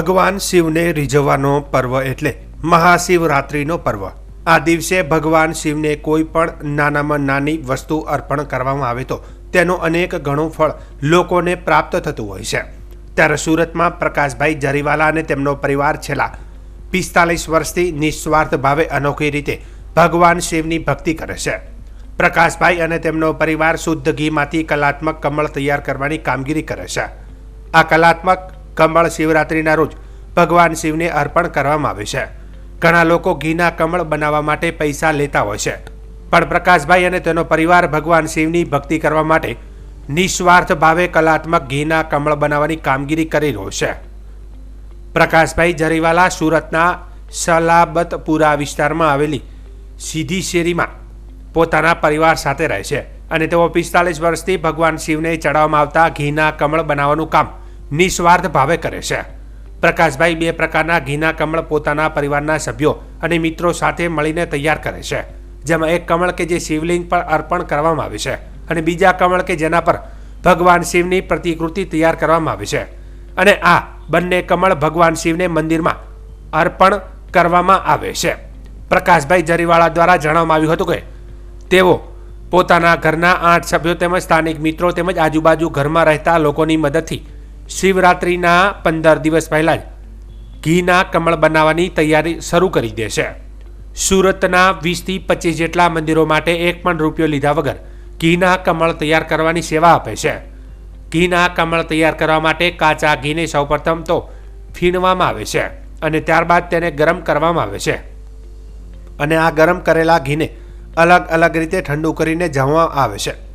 ભગવાન શિવને રીઝવવાનો પર્વ એટલે મહાશિવરાત્રિનો પર્વ. આ દિવસે ભગવાન શિવને કોઈ પણ નાનામાં નાની વસ્તુ અર્પણ કરવામાં આવે તો તેનું અનેક ઘણું ફળ લોકોને પ્રાપ્ત થતું હોય છે. ત્યારે સુરતમાં પ્રકાશભાઈ જરીવાલા અને તેમનો પરિવાર છેલ્લા પિસ્તાલીસ વર્ષથી નિસ્વાર્થ ભાવે અનોખી રીતે ભગવાન શિવની ભક્તિ કરે છે. પ્રકાશભાઈ અને તેમનો પરિવાર શુદ્ધ ઘીમાંથી કલાત્મક કમળ તૈયાર કરવાની કામગીરી કરે છે. આ કલાત્મક કમળ શિવરાત્રિના રોજ ભગવાન શિવને અર્પણ કરવામાં આવે છે. ઘણા લોકો ઘીના કમળ બનાવવા માટે પૈસા લેતા હોય છે. પણ પ્રકાશભાઈ અને તેનો પરિવાર ભગવાન શિવની ભક્તિ કરવા માટે નિસ્વાર્થ ભાવે કલાત્મક ઘીના કમળ બનાવવાની કામગીરી કરી રહ્યો છે. પ્રકાશભાઈ જરીવાલા સુરતના સલાબતપુરા વિસ્તારમાં આવેલી સીધી શેરીમાં પોતાના પરિવાર સાથે રહે છે અને તેઓ પિસ્તાલીસ વર્ષથી ભગવાન શિવને ચડાવવામાં આવતા ઘીના કમળ બનાવવાનું કામ નિસ્વાર્થ ભાવે કરે છે. પ્રકાશભાઈ બે પ્રકારના ઘીના કમળ પોતાના પરિવારના સભ્યો અને મિત્રો સાથે મળીને તૈયાર કરે છે. જેમાં એક કમળ કે જે શિવલિંગ પર અર્પણ કરવામાં આવે છે અને બીજા કમળ કે જેના પર ભગવાન શિવની પ્રતિકૃતિ તૈયાર કરવામાં આવે છે. અને આ બંને કમળ ભગવાન શિવને મંદિરમાં અર્પણ કરવામાં આવે છે. પ્રકાશભાઈ જરીવાળા દ્વારા જણાવવામાં આવ્યું હતું કે, તેઓ પોતાના ઘરના આઠ સભ્યો તેમજ સ્થાનિક મિત્રો તેમજ આજુબાજુ ઘરમાં રહેતા લોકોની મદદથી શિવરાત્રિના પંદર દિવસ પહેલાં જ ઘીના કમળ બનાવવાની તૈયારી શરૂ કરી દે છે. સુરતના વીસથી પચીસ જેટલા મંદિરો માટે એક પણ રૂપિયો લીધા વગર ઘીના કમળ તૈયાર કરવાની સેવા આપે છે. ઘીના કમળ તૈયાર કરવા માટે કાચા ઘીને સૌપ્રથમ તો ફીણવામાં આવે છે અને ત્યારબાદ તેને ગરમ કરવામાં આવે છે. અને આ ગરમ કરેલા ઘીને અલગ અલગ રીતે ઠંડુ કરીને જમવામાં આવે છે.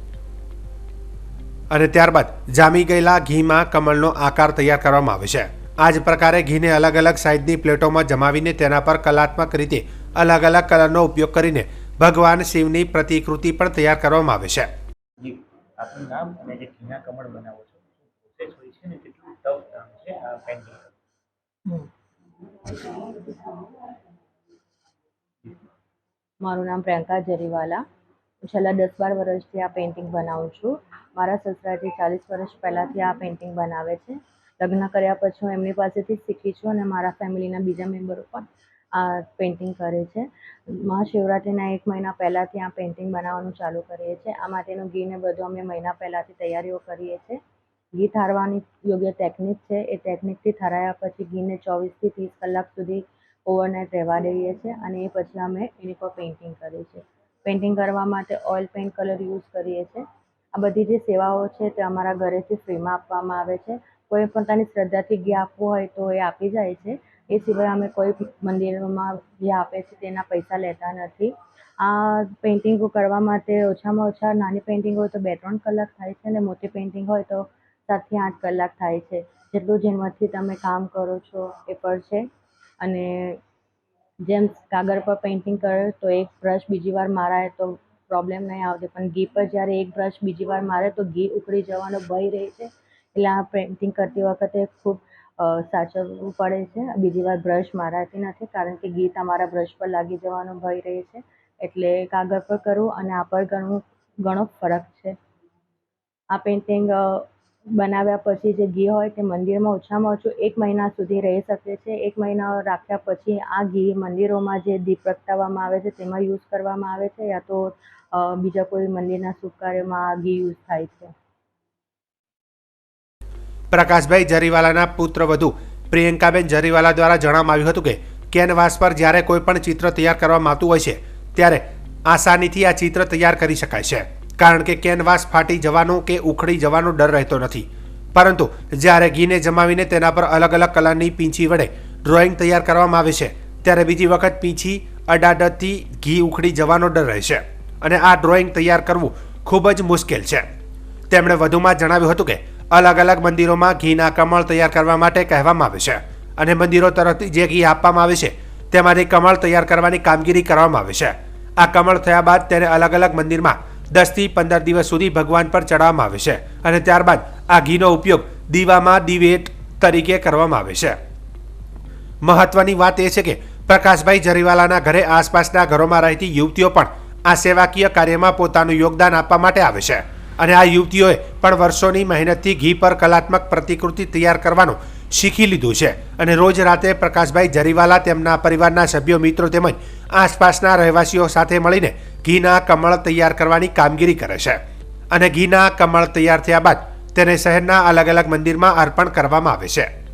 અને ત્યારબાદ જામી ગયેલા ઘીમાં કમળનો આકાર તૈયાર કરવામાં આવે છે. આ જ પ્રકારે ઘીને અલગ અલગ સાઇઝની પ્લેટોમાં જમાવીને તેના પર કલાત્મક રીતે અલગ અલગ કલરનો ઉપયોગ કરીને ભગવાન શિવની પ્રતિકૃતિ પણ તૈયાર કરવામાં આવે છે. જી. આપનું નામ અને જે ઘીના કમળ બનાવો છો શું પ્રોસેસ હોય છે ને કેટલું ટફ કામ છે આ પેઇન્ટિંગ મારું નામ પ્રિયંકા જરીવાલા. હું છેલ્લા દસ બાર વર્ષથી આ પેઇન્ટિંગ બનાવું છું. મારા સસરાજી ચાલીસ વર્ષ પહેલાંથી આ પેઇન્ટિંગ બનાવે છે. લગ્ન કર્યા પછી એમની પાસેથી શીખી છું અને મારા ફેમિલીના બીજા મેમ્બરો પણ આ પેઇન્ટિંગ કરે છે. મહાશિવરાત્રિના એક મહિના પહેલાંથી આ પેઇન્ટિંગ બનાવવાનું ચાલુ કરીએ છીએ. આ માટેનું ઘીને બધું અમે મહિના પહેલાંથી તૈયારીઓ કરીએ છીએ. ઘી ઠારવાની યોગ્ય ટેકનિક છે. એ ટેકનિકથી ઠરાયા પછી ઘીને ચોવીસથી ત્રીસ કલાક સુધી ઓવરનાઇટ રહેવા દઈએ છીએ અને એ પછી અમે એની પર પેઇન્ટિંગ કરીએ છીએ. પેઇન્ટિંગ કરવા માટે ઓઇલ પેઇન્ટ કલર યુઝ કરીએ છીએ. આ બધી જે સેવાઓ છે તે અમારા ઘરેથી ફ્રીમાં આપવામાં આવે છે. કોઈ પોતાની શ્રદ્ધાથી ઘી આપવું હોય તો એ આપી જાય છે. એ સિવાય અમે કોઈ મંદિરોમાં જે આપે છે તેના પૈસા લેતા નથી. આ પેઇન્ટિંગો કરવા માટે ઓછામાં ઓછા નાની પેઇન્ટિંગ હોય તો બે ત્રણ કલાક થાય છે અને મોટી પેઇન્ટિંગ હોય તો સાતથી આઠ કલાક થાય છે. જેટલું જેમાંથી તમે કામ કરો છો એ પર છે. અને જેમ કાગળ પર પેઇન્ટિંગ કરે તો એક બ્રશ બીજી વાર મારાય તો પ્રોબ્લેમ નહીં આવતી. પણ ઘી પર જ્યારે એક બ્રશ બીજી વાર મારે તો ઘી ઉકળી જવાનો ભય રહે છે. એટલે આ પેઇન્ટિંગ કરતી વખતે ખૂબ સાચવવું પડે છે. બીજી વાર બ્રશ મારાતી નથી, કારણ કે ઘી તમારા બ્રશ પર લાગી જવાનો ભય રહે છે. એટલે કાગળ પર કરવું અને આ પર ઘણું, ઘણો ફરક છે. આ પેઇન્ટિંગ બનાવ્યા પછી જે ઘી હોય તે મંદિરમાં ઓછામાં ઓછું એક મહિના સુધી રહી શકે છે. એક મહિના રાખ્યા પછી આ ઘી મંદિરોમાં જે દીપ પ્રગટાવવામાં આવે છે તેમાં યુઝ કરવામાં આવે છે. યા તો બીજા કોઈ મંદિરના શુભ કાર્યમાં આ ઘી યુઝ થાય છે. પ્રકાશભાઈ જરીવાલાના પુત્ર વધુ. પ્રિયંકાબેન જરીવાલા દ્વારા જણાવવામાં આવ્યું હતું કે, કેનવાસ પર જ્યારે કોઈ પણ ચિત્ર તૈયાર કરવામાં આવતું હોય છે, ત્યારે આસાનીથી આ ચિત્ર તૈયાર કરી શકાય છે. કારણ કે કેનવાસ ફાટી જવાનો કે ઉખડી જવાનો ડર રહેતો નથી. પરંતુ જ્યારે ઘીને જમાવીને તેના પર અલગ અલગ કલરની પીંછી વડે ડ્રોઈંગ તૈયાર કરવામાં આવે છે, ત્યારે બીજી વખત પીંછી અડાડથી ઘી ઉખડી જવાનો ડર રહે છે. અને આ ડ્રોઈંગ તૈયાર કરવું ખૂબ જ મુશ્કેલ છે. તેમણે વધુમાં જણાવ્યું હતું કે, અલગ અલગ મંદિરોમાં ઘીના કમળ તૈયાર કરવા માટે કહેવામાં આવે છે અને મંદિરો તરફથી જે ઘી આપવામાં આવે છે, તેમાંથી કમળ તૈયાર કરવાની કામગીરી કરવામાં આવે છે. આ કમળ થયા બાદ તેને અલગ અલગ મંદિરમાં દસથી પંદર દિવસ સુધી ભગવાન પર ચડાવવામાં આવે છે અને ત્યારબાદ આ ઘીનો ઉપયોગ દીવામાં દિવેટ તરીકે કરવામાં આવે છે. મહત્વની વાત એ છે કે, પ્રકાશભાઈ જરીવાલાના ઘરે આસપાસના ઘરોમાં રહેતી યુવતીઓ પણ આ સેવાકીય કાર્યમાં પોતાનું યોગદાન આપવા માટે આવે છે. અને આ યુવતીઓએ પણ વર્ષોની મહેનતથી ઘી પર કલાત્મક પ્રતિકૃતિ તૈયાર કરવાનું શીખી લીધું છે. અને રોજ રાતે પ્રકાશભાઈ જરીવાલા તેમના પરિવારના સભ્યો, મિત્રો તેમજ આસપાસના રહેવાસીઓ સાથે મળીને ઘીના કમળ તૈયાર કરવાની કામગીરી કરે છે. અને ઘીના કમળ તૈયાર થયા બાદ તેને શહેરના અલગ અલગ મંદિરમાં અર્પણ કરવામાં આવે છે.